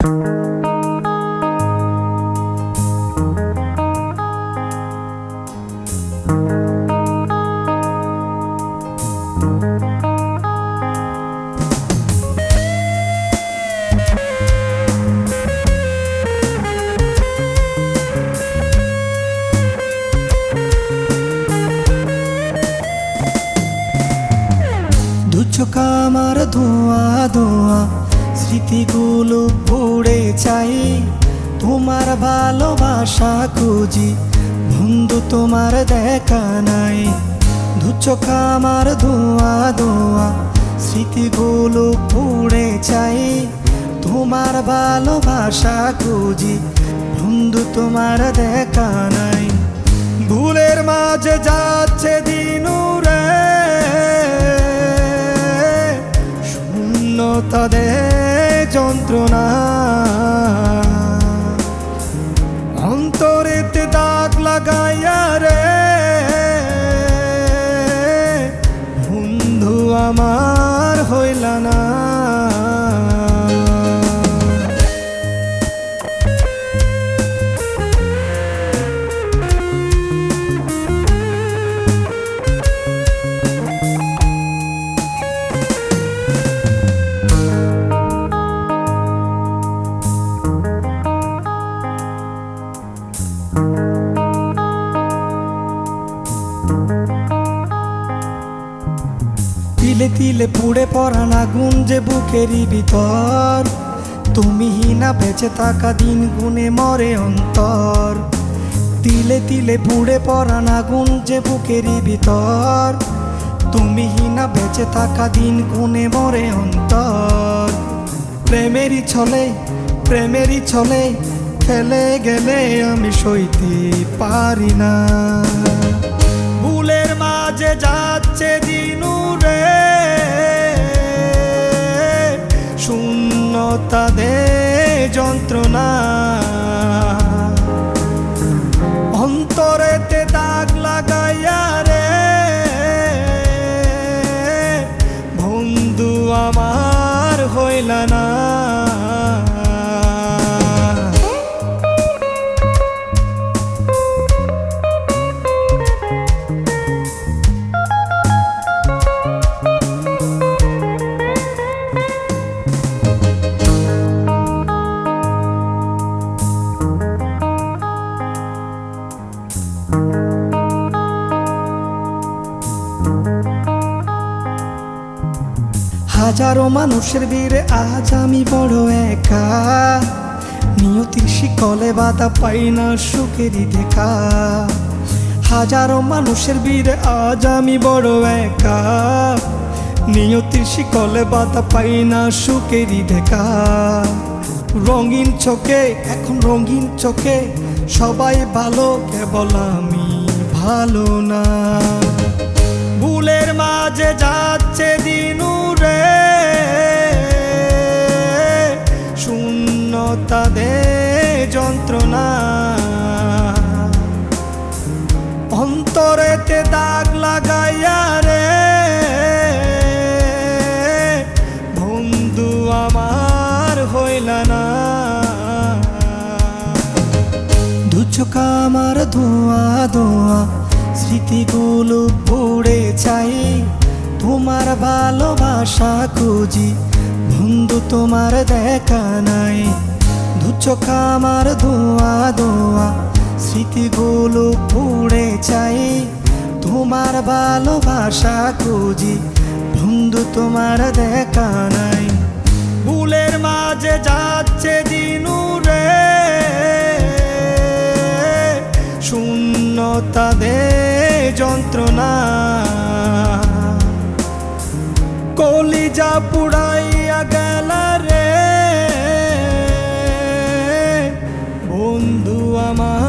দু চোখ আমার ধোয়া ধোয়া স্মৃতিগুলো পড়ে চাই তোমার ভালোবাসা খুঁজি, বন্ধু তোমার দেখা নাই। দু চোখ আমার ধোয়া ধোয়া, স্মৃতিগুলো পড়ে চাই তোমার ভালোবাসা খুঁজি, বন্ধু তোমার দেখা নাই। ভুলের মাঝে যাচ্ছে দিনু রে শূন্যতা দে আমার হইলা না। তিলে তিলে পুড়ে পড়ান আগুন যে বুকেরই ভিতর। তুমি হিনা বেঁচে থাকা দিন গুনে মরে অন্তর। তিলে তিলে পুড়ে পড়ান আগুন যে বুকেরই ভিতর। তুমি হিনা বেঁচে থাকা দিন গুনে মরে অন্তর। প্রেমেরই ছলে প্রেমেরই ছলে ফেলে গেলে আমি সইতে পারি না। মাঝে যাচ্ছে দিনু রে শূন্যতা দে যন্ত্রণা। হাজারো মানুষের ভিড়ে আজ আমি বড় একা। নিয়তির শিকলে বাধা পাই না, সুখেরই দেখা। হাজারো মানুষের ভিড়ে আজ আমি বড় একা। নিয়তির শিকলে বাধা পাই না, সুখেরই দেখা। রঙিন চোখে, এখন রঙিন চোখে সবাই ভালো কেবল আমি ভালো না। ভুলের মাঝে যাচ্ছে দিনু রে শূন্যতা দে যন্ত্রণা। চোখ আমার ধোয়া ধোয়া। স্মৃতিগুলো পড়ে চাই তোমার ভালোবাসা খুঁজি। বন্ধু, তোমার দেখা নাই। দু চোখ আমার ধোয়া ধোয়া। স্মৃতিগুলো পড়ে চাই তোমার ভালোবাসা খুঁজি। বন্ধু, তোমার দেখা নাই। ভুলের মাঝে যাচ্ছে দিনু। তাদের যন্ত্রণা কলিজা পুড়াইয়া গেল রে বন্ধু আমার